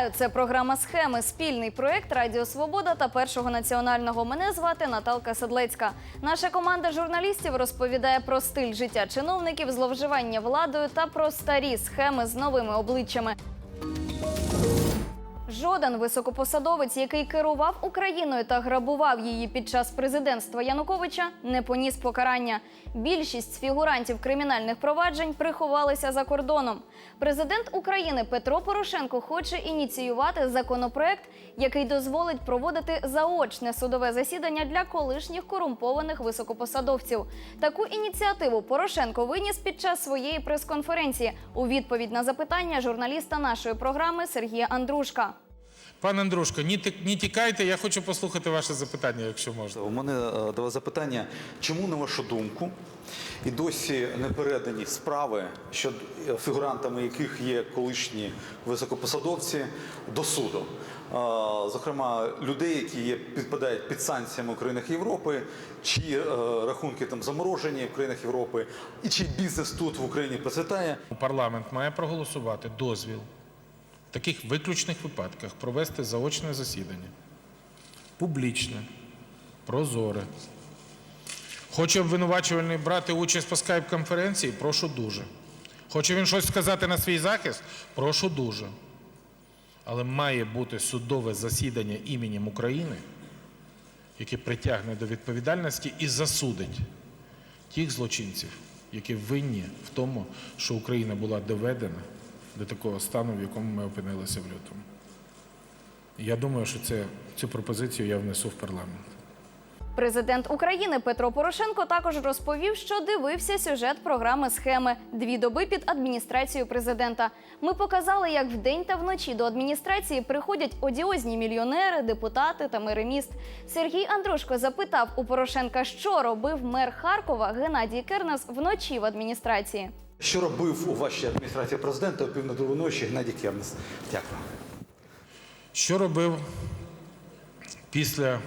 Вітаю! Це програма Схеми. Спільний проект Радіо Свобода та Першого національного. Мене звати Наталка Седлецька. Наша команда журналістів розповідає про стиль життя чиновників, зловживання владою та про старі схеми з новими обличчями. Жоден високопосадовець, який керував Україною та грабував її під час президентства Януковича, не поніс покарання. Більшість фігурантів кримінальних проваджень приховалися за кордоном. Президент України Петро Порошенко хоче ініціювати законопроект, який дозволить проводити заочне судове засідання для колишніх корумпованих високопосадовців. Таку ініціативу Порошенко виніс під час своєї прес-конференції у відповідь на запитання журналіста нашої програми Сергія Андрушка. Пане Андрушко, ні тікайте, я хочу послухати ваше запитання, якщо можна. У мене е, до вас запитання, чому, на вашу думку, і досі не передані справи, що е, фігурантами яких є колишні високопосадовці до суду? Е, Зокрема, людей, які є, підпадають під санкціями в країнах Європи, чиї е, рахунки там заморожені в країнах Європи, і чий бізнес тут в Україні процвітає. Парламент має проголосувати дозвіл в таких виключних випадках провести заочне засідання. Публічне, прозоре. Хоче обвинувачувальний брати участь по скайп-конференції? Прошу дуже. Хоче він щось сказати на свій захист? Прошу дуже. Але має бути судове засідання іменем України, яке притягне до відповідальності і засудить тих злочинців, які винні в тому, що Україна була доведена до такого стану, в якому ми опинилися в лютому. Я думаю, що це, цю пропозицію я внесу в парламент. Президент України Петро Порошенко також розповів, що дивився сюжет програми схеми Дві доби під адміністрацією президента. Ми показали, як вдень та вночі до адміністрації приходять одіозні мільйонери, депутати та мери міст. Сергій Андрушко запитав у Порошенка, що робив мер Харкова Геннадій Кернес вночі в адміністрації. Що робив у вашій адміністрації президента о пів на другу ночі Геннадій Кернес? Дякую. Що робив після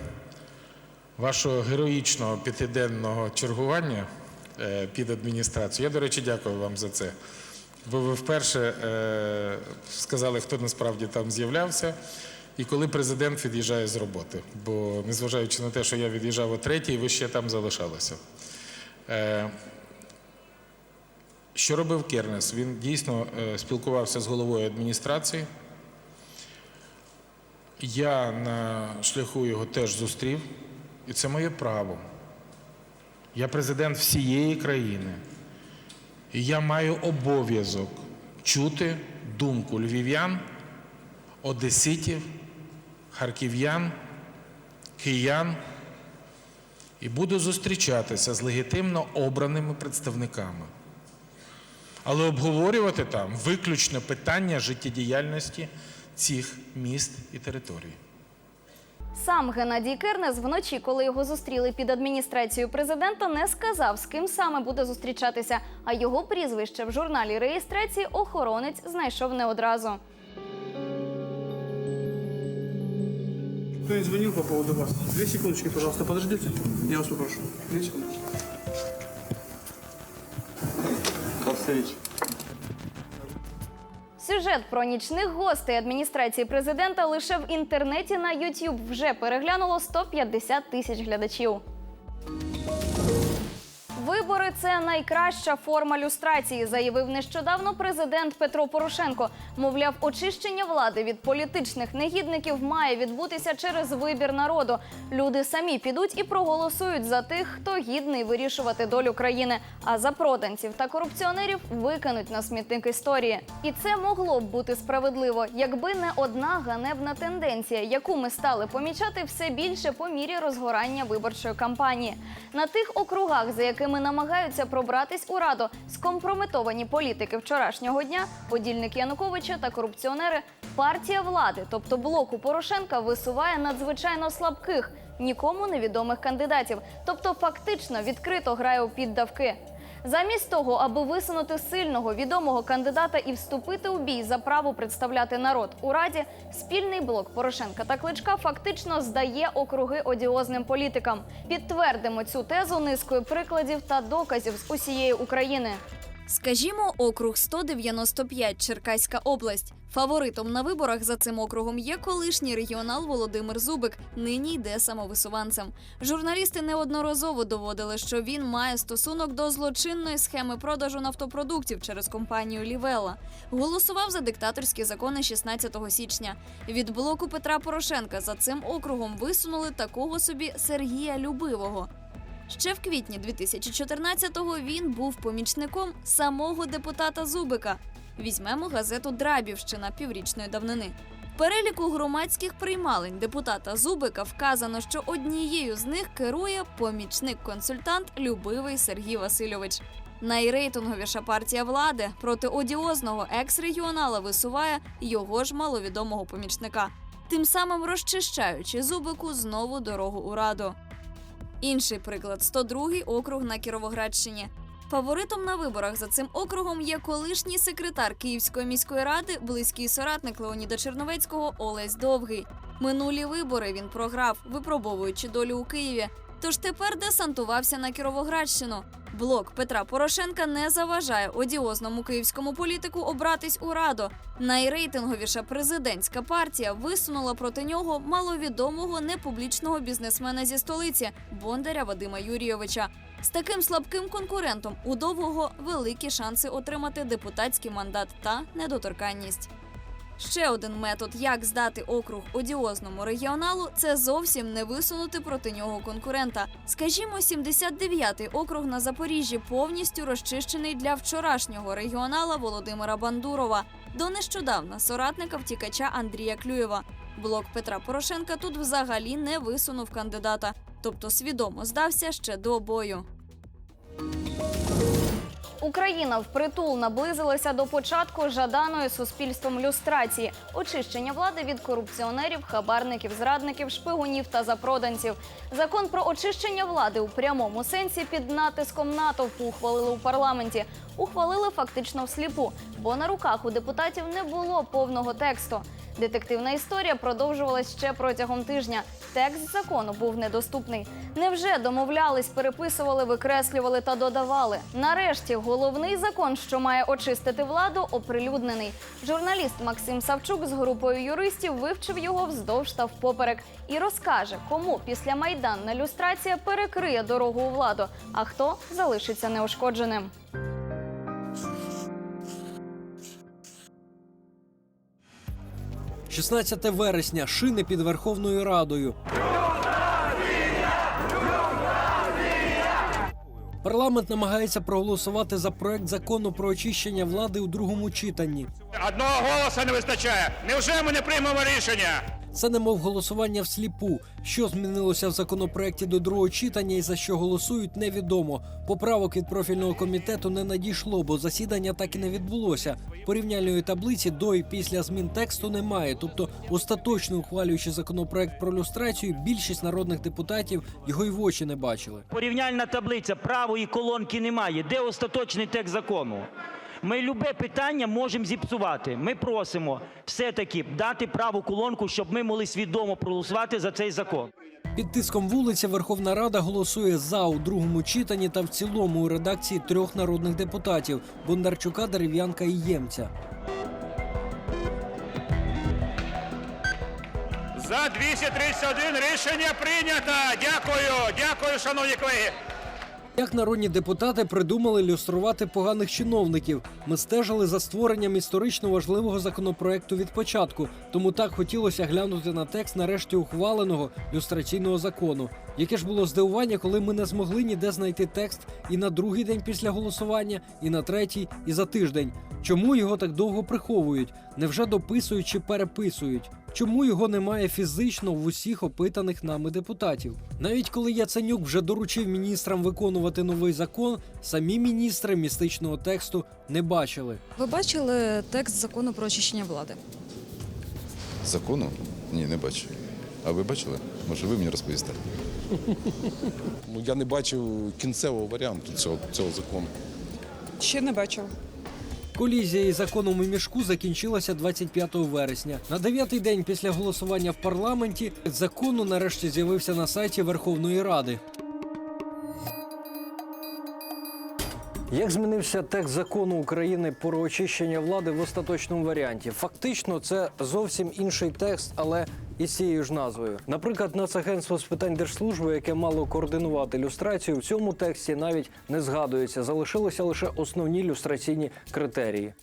вашого героїчного п'ятиденного чергування е, під адміністрацією? Я, до речі, дякую вам за це. Бо ви вперше е, сказали, хто насправді там з'являвся, і коли президент від'їжджає з роботи. Бо незважаючи на те, що я від'їжджав о третій, ви ще там залишалися. Що робив Кернес? Він дійсно е, спілкувався з головою адміністрації. Я на шляху його теж зустрів, і це моє право. Я президент всієї країни. І я маю обов'язок чути думку львів'ян, одеситів, харків'ян, киян і буду зустрічатися з легітимно обраними представниками. Але обговорювати там виключно питання життєдіяльності цих міст і територій. Сам Геннадій Кернес вночі, коли його зустріли під адміністрацією президента, не сказав, з ким саме буде зустрічатися. А його прізвище в журналі реєстрації охоронець знайшов не одразу. Кто-нибудь звонил по поводу вас? Две секундочки, пожалуйста, подождите. Я вас попрошу. Две секундочки. До встречи. Сюжет про нічних гостей адміністрації президента лише в інтернеті на YouTube вже переглянуло 150 тисяч глядачів. Вибори це найкраща форма люстрації, заявив нещодавно президент Петро Порошенко. Мовляв, очищення влади від політичних негідників має відбутися через вибір народу. Люди самі підуть і проголосують за тих, хто гідний вирішувати долю країни. А за проданців та корупціонерів викинуть на смітник історії. І це могло б бути справедливо, якби не одна ганебна тенденція, яку ми стали помічати все більше по мірі розгорання виборчої кампанії. На тих округах, за якими намагаються пробратись у раду скомпрометовані політики вчорашнього дня, подільник Януковича та корупціонери, партія влади, тобто блоку Порошенка, висуває надзвичайно слабких, нікому невідомих кандидатів, тобто фактично відкрито грає у піддавки. Замість того, аби висунути сильного відомого кандидата і вступити у бій за право представляти народ у раді, спільний блок Порошенка та Кличка фактично здає округи одіозним політикам. Підтвердимо цю тезу низкою прикладів та доказів з усієї України. Скажімо, округ 195 Черкаська область. Фаворитом на виборах за цим округом є колишній регіонал Володимир Зубик. Нині йде самовисуванцем. Журналісти неодноразово доводили, що він має стосунок до злочинної схеми продажу нафтопродуктів через компанію Лівела. Голосував за диктаторські закони 16 січня. Від блоку Петра Порошенка за цим округом висунули такого собі Сергія Любивого. Ще в квітні 2014-го він був помічником самого депутата Зубика. Візьмемо газету Драбівщина піврічної давнини. В переліку громадських приймалень депутата Зубика вказано, що однією з них керує помічник-консультант Любивий Сергій Васильович. Найрейтинговіша партія влади проти одіозного екс-регіонала висуває його ж маловідомого помічника, тим самим розчищаючи Зубику знову дорогу у раду. Інший приклад 102-й округ на Кіровоградщині. Фаворитом на виборах за цим округом є колишній секретар Київської міської ради, близький соратник Леоніда Черновецького Олесь Довгий. Минулі вибори він програв, випробовуючи долю у Києві. Тож тепер десантувався на Кіровоградщину. Блок Петра Порошенка не заважає одіозному київському політику обратись у раду. Найрейтинговіша президентська партія висунула проти нього маловідомого непублічного бізнесмена зі столиці Бондаря Вадима Юрійовича. З таким слабким конкурентом у довгого великі шанси отримати депутатський мандат та недоторканність. Ще один метод, як здати округ одіозному регіоналу, це зовсім не висунути проти нього конкурента. Скажімо, 79-й округ на Запоріжжі повністю розчищений для вчорашнього регіонала Володимира Бандурова, до нещодавна соратника втікача Андрія Клюєва. Блок Петра Порошенка тут взагалі не висунув кандидата, тобто свідомо здався ще до бою. Україна впритул наблизилася до початку жаданої суспільством люстрації, очищення влади від корупціонерів, хабарників, зрадників, шпигунів та запроданців. Закон про очищення влади у прямому сенсі під натиском натовпу ухвалили у парламенті. Ухвалили фактично всліпу, бо на руках у депутатів не було повного тексту. Детективна історія продовжувалась ще протягом тижня. Текст закону був недоступний. Невже домовлялись, переписували, викреслювали та додавали? Нарешті головний закон, що має очистити владу, оприлюднений. Журналіст Максим Савчук з групою юристів вивчив його вздовж та впоперек і розкаже, кому після майданна люстрація перекриє дорогу у владу, а хто залишиться неушкодженим. – 16 вересня. Шини під Верховною Радою. Парламент намагається проголосувати за проект закону про очищення влади у другому читанні. Одного голоса не вистачає. Невже ми не приймемо рішення? Це немов голосування всліпу. Що змінилося в законопроекті до другого читання і за що голосують, невідомо. Поправок від профільного комітету не надійшло, бо засідання так і не відбулося. Порівняльної таблиці до і після змін тексту немає. Тобто, остаточно ухвалюючи законопроект про люстрацію, більшість народних депутатів його й в очі не бачили. Порівняльна таблиця правої колонки немає. Де остаточний текст закону? Ми любе питання можемо зіпсувати. Ми просимо все-таки дати праву колонку, щоб ми могли свідомо проголосувати за цей закон. Під тиском вулиці Верховна Рада голосує за у другому читанні та в цілому у редакції трьох народних депутатів Бондарчука, Дерев'янка і Ємця. За 231 рішення прийнято. Дякую, дякую, шановні колеги. Як народні депутати придумали люструвати поганих чиновників? Ми стежили за створенням історично важливого законопроекту від початку, тому так хотілося глянути на текст нарешті ухваленого люстраційного закону. Яке ж було здивування, коли ми не змогли ніде знайти текст і на другий день після голосування, і на третій, і за тиждень. Чому його так довго приховують? Невже дописують чи переписують? Чому його немає фізично в усіх опитаних нами депутатів? Навіть коли Яценюк вже доручив міністрам виконувати новий закон, самі міністри містичного тексту не бачили. Ви бачили текст закону про очищення влади? Закону? Ні, не бачив. А ви бачили? Може, ви мені розповісте? Ну, я не бачив кінцевого варіанту цього, цього закону. Ще не бачив. Колізія із законом у мішку закінчилася 25 вересня. На дев'ятий день після голосування в парламенті закону нарешті з'явився на сайті Верховної Ради. Як змінився текст закону України про очищення влади в остаточному варіанті? Фактично, це зовсім інший текст, але із цією ж назвою. Наприклад, Нацагентство з питань держслужби, яке мало координувати люстрацію, в цьому тексті навіть не згадується. Залишилися лише основні люстраційні критерії.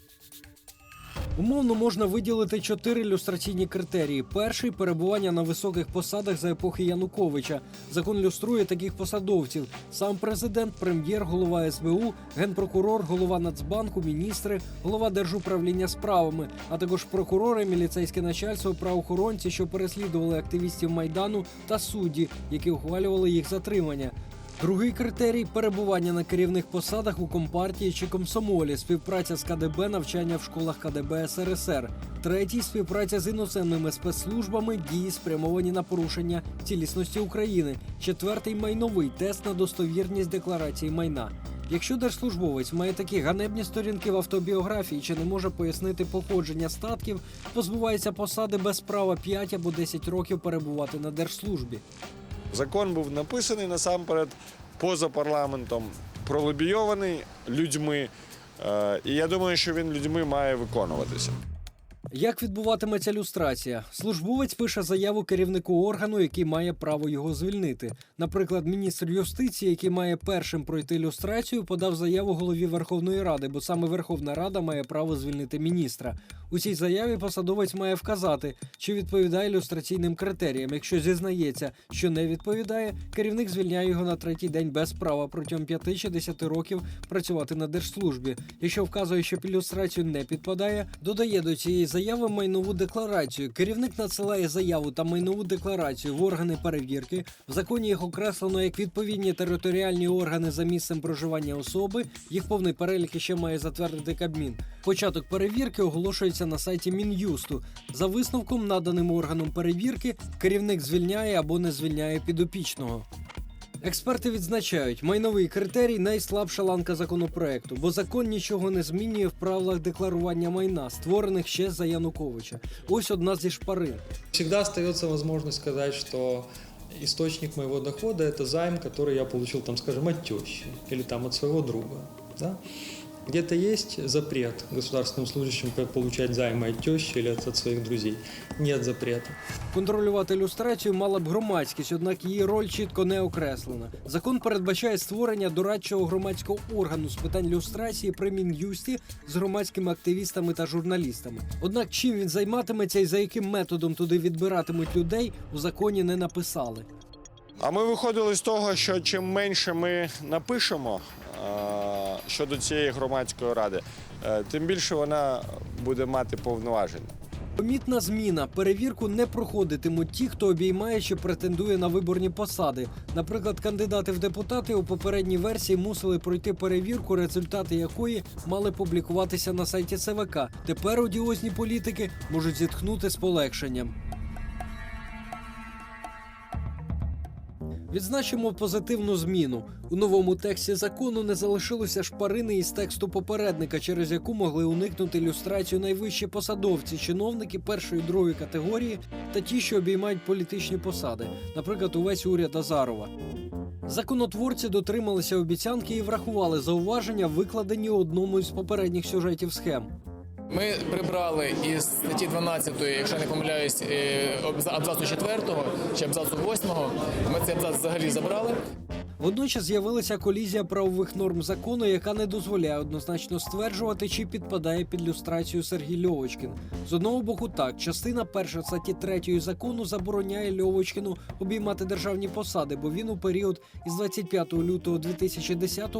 Умовно можна виділити чотири люстраційні критерії. Перший перебування на високих посадах за епохи Януковича. Закон люструє таких посадовців: сам президент, прем'єр, голова СБУ, генпрокурор, голова Нацбанку, міністри, голова держуправління справами, а також прокурори, міліцейське начальство, правоохоронці, що переслідували активістів майдану, та судді, які ухвалювали їх затримання. Другий критерій перебування на керівних посадах у компартії чи комсомолі, співпраця з КДБ, навчання в школах КДБ СРСР. Третій співпраця з іноземними спецслужбами, дії спрямовані на порушення цілісності України. Четвертий майновий тест на достовірність декларації майна. Якщо держслужбовець має такі ганебні сторінки в автобіографії чи не може пояснити походження статків, позбувається посади без права 5 або 10 років перебувати на держслужбі. Закон був написаний насамперед поза парламентом, пролобійований людьми. Е, І я думаю, що він людьми має виконуватися. Як відбуватиметься люстрація? Службовець пише заяву керівнику органу, який має право його звільнити. Наприклад, міністр юстиції, який має першим пройти люстрацію, подав заяву голові Верховної Ради, бо саме Верховна Рада має право звільнити міністра. У цій заяві посадовець має вказати, чи відповідає люстраційним критеріям. Якщо зізнається, що не відповідає, керівник звільняє його на третій день без права протягом 5 чи 10 років працювати на держслужбі. Якщо вказує, що під люстрацію не підпадає, додає до цієї заяви майнову декларацію. Керівник надсилає заяву та майнову декларацію в органи перевірки. В законі їх окреслено як відповідні територіальні органи за місцем проживання особи. Їх повний перелік ще має затвердити Кабмін. Початок перевірки оголошується на сайті Мін'юсту. За висновком, наданим органом перевірки, керівник звільняє або не звільняє підопічного. Експерти відзначають, майновий критерій найслабша ланка законопроекту, бо закон нічого не змінює в правилах декларування майна, створених ще за Януковича. Ось одна зі шпарин. Завжди стається можливість сказати, що источник моего дохода – это займ, который я получил, там, скажем, от тещи или там от своего друга. Да? Где-то есть запрет государственным служащим получать займы от тещи или от, своих друзей? Нет запрета. Контролювати люстрацію мала б громадськість, однак її роль чітко не окреслена. Закон передбачає створення дорадчого громадського органу з питань люстрації при Мін'юсті з громадськими активістами та журналістами. Однак чим він займатиметься і за яким методом туди відбиратимуть людей, у законі не написали. А ми виходили з того, що чим менше ми напишемо е, щодо цієї громадської ради, е, тим більше вона буде мати повноважень. Помітна зміна. Перевірку не проходитимуть ті, хто обіймає чи претендує на виборні посади. Наприклад, кандидати в депутати у попередній версії мусили пройти перевірку, результати якої мали публікуватися на сайті ЦВК. Тепер одіозні політики можуть зітхнути з полегшенням. Відзначимо позитивну зміну. У новому тексті закону не залишилося шпарини із тексту попередника, через яку могли уникнути люстрацію найвищі посадовці, чиновники першої другої категорії та ті, що обіймають політичні посади, наприклад, увесь уряд Азарова. Законотворці дотрималися обіцянки і врахували зауваження, викладені у одному із попередніх сюжетів схем. Ми прибрали із статті 12, якщо не помиляюсь, е, абза- абзацу 4 чи абзацу 8, ми цей абзац взагалі забрали. Водночас з'явилася колізія правових норм закону, яка не дозволяє однозначно стверджувати, чи підпадає під люстрацію Сергій Льовочкін. З одного боку, так частина перша статті 3 закону забороняє Льовочкіну обіймати державні посади, бо він у період із 25 лютого 2010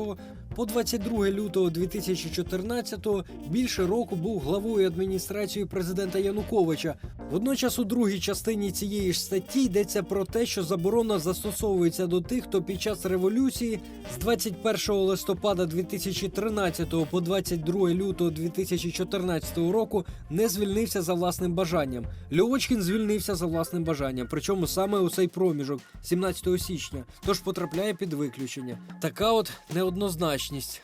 по 22 лютого 2014 більше року був главою адміністрації президента Януковича. Водночас у другій частині цієї ж статті йдеться про те, що заборона застосовується до тих, хто під час революції з 21 листопада 2013 по 22 лютого 2014 року не звільнився за власним бажанням. Льовочкін звільнився за власним бажанням, причому саме у цей проміжок 17 січня, тож потрапляє під виключення. Така от неоднозначність.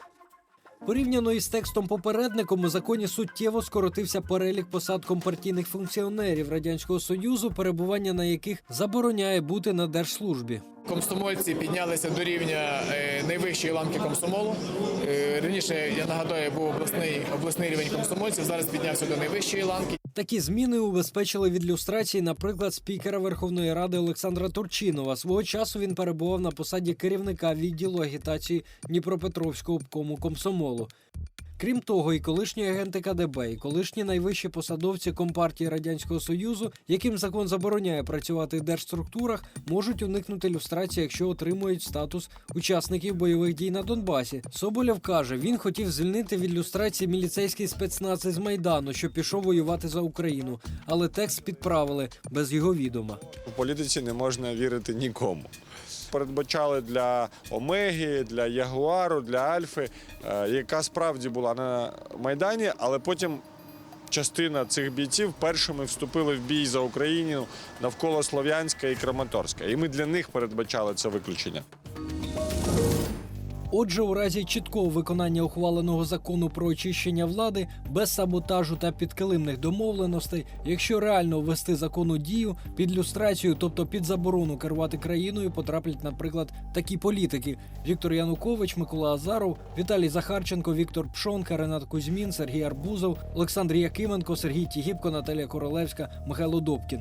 Порівняно із текстом попередником у законі суттєво скоротився перелік посад компартійних функціонерів радянського союзу, перебування на яких забороняє бути на держслужбі. Комсомольці піднялися до рівня е, найвищої ланки комсомолу. Е, Раніше, я нагадаю, був обласний, обласний рівень комсомольців, зараз піднявся до найвищої ланки. Такі зміни убезпечили від люстрації, наприклад, спікера Верховної Ради Олександра Турчинова. Свого часу він перебував на посаді керівника відділу агітації Дніпропетровського обкому комсомолу. Крім того, і колишні агенти КДБ, і колишні найвищі посадовці Компартії Радянського Союзу, яким закон забороняє працювати в держструктурах, можуть уникнути люстрації, якщо отримують статус учасників бойових дій на Донбасі. Соболєв каже, він хотів звільнити від люстрації міліцейський спецназ із майдану, що пішов воювати за Україну, але текст підправили без його відома. У політиці не можна вірити нікому. Передбачали для Омеги, для Ягуару, для Альфи, е, яка справді була на Майдані, але потім частина цих бійців першими вступили в бій за Україну навколо Слов'янська і Краматорська. І ми для них передбачали це виключення. Отже, у разі чіткого виконання ухваленого закону про очищення влади без саботажу та підкилимних домовленостей, якщо реально ввести закон у дію під люстрацію, тобто під заборону керувати країною, потраплять, наприклад, такі політики: Віктор Янукович, Микола Азаров, Віталій Захарченко, Віктор Пшонка, Ренат Кузьмін, Сергій Арбузов, Олександр Якименко, Сергій Тігіпко, Наталія Королевська, Михайло Добкін.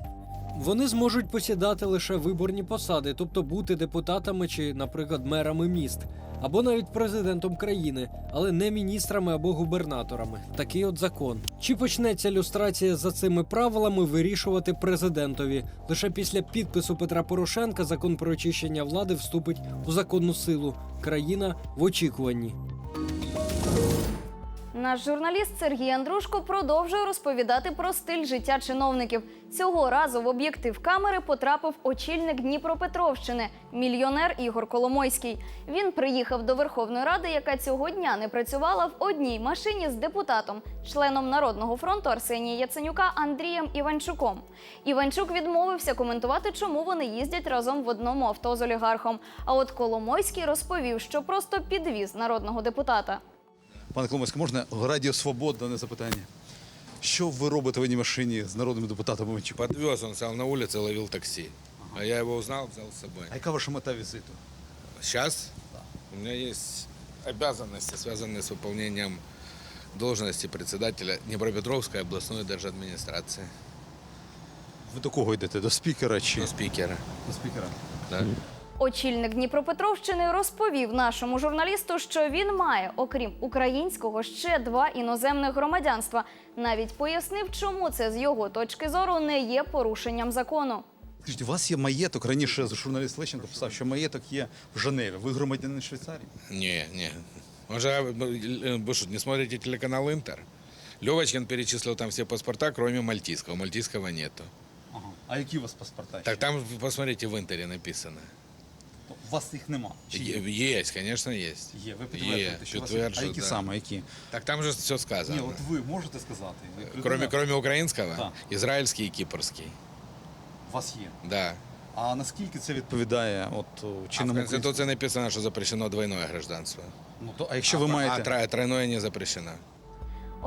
Вони зможуть посідати лише виборні посади, тобто бути депутатами чи, наприклад, мерами міст, або навіть президентом країни, але не міністрами або губернаторами. Такий от закон. Чи почнеться люстрація за цими правилами вирішувати президентові? Лише після підпису Петра Порошенка закон про очищення влади вступить у законну силу. Країна в очікуванні. Наш журналіст Сергій Андрушко продовжує розповідати про стиль життя чиновників. Цього разу в об'єктив камери потрапив очільник Дніпропетровщини, мільйонер Ігор Коломойський. Він приїхав до Верховної Ради, яка цього дня не працювала в одній машині з депутатом, членом Народного фронту Арсенія Яценюка Андрієм Іванчуком. Іванчук відмовився коментувати, чому вони їздять разом в одному авто з олігархом. А от Коломойський розповів, що просто підвіз народного депутата. Пане Коломойський, можна Радіо Свобода дане запитання? Що ви робите в одній машині з народним депутатом Іванчуком? Подвез, он стал на улице, ловил такси. А я его узнал, взял с собой. А яка ваша мета візиту? Сейчас у меня есть обязанности, связанные с выполнением должности председателя Днепропетровской областной держадминистрации. Ви до кого йдете? До спікера чи До спикера. до спікера? Да. Очільник Дніпропетровщини розповів нашому журналісту, що він має, окрім українського, ще два іноземних громадянства. Навіть пояснив, чому це з його точки зору не є порушенням закону. Скажіть, у вас є маєток. Раніше журналіст Лещенко писав, що маєток є в Женеві. Ви громадянин Швейцарії? Не, не. Он же, э, вы что, не смотрите телеканал Интер? Левочкин перечислил там все паспорта, кроме мальтийского. Мальтийского нету. Ага. А які у вас паспорта? Так там, посмотрите, в Интере написано. У вас їх нема. Чи є? Есть, конечно, есть. Є, ви підтверджуєте, що у вас є. А підтверджую, які да. саме, які? Так там же все Ні, сказано. от ви можете сказати? Ви Кроме, людина- кроме украинского, Да. израильский и кипрский. У вас є. Да. А наскільки це відповідає от А в чинному Конституции написано, что запрещено двойное гражданство. Ну, то, а якщо ви а, маєте... а тро- тройное не запрещено.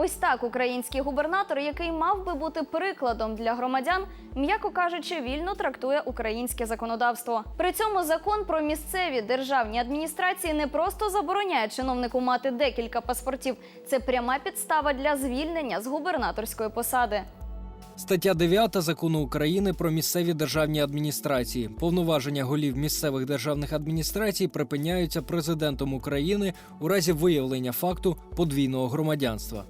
Ось так український губернатор, який мав би бути прикладом для громадян, м'яко кажучи, вільно трактує українське законодавство. При цьому закон про місцеві державні адміністрації не просто забороняє чиновнику мати декілька паспортів. Це пряма підстава для звільнення з губернаторської посади. Стаття 9 закону України про місцеві державні адміністрації. Повноваження голів місцевих державних адміністрацій припиняються президентом України у разі виявлення факту подвійного громадянства.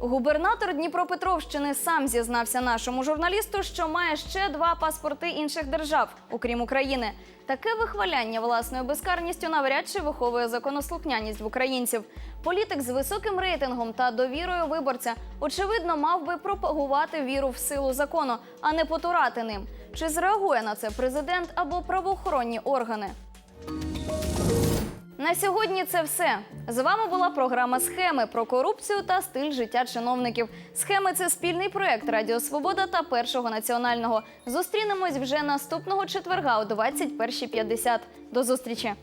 Губернатор Дніпропетровщини сам зізнався нашому журналісту, що має ще два паспорти інших держав, окрім України. Таке вихваляння власною безкарністю навряд чи виховує законослухняність в українців. Політик з високим рейтингом та довірою виборця, очевидно, мав би пропагувати віру в силу закону, а не потурати ним. Чи зреагує на це президент або правоохоронні органи? На сьогодні це все. З вами була програма Схеми про корупцію та стиль життя чиновників. Схеми це спільний проект Радіо Свобода та Першого національного. Зустрінемось вже наступного четверга о 21.50. До зустрічі.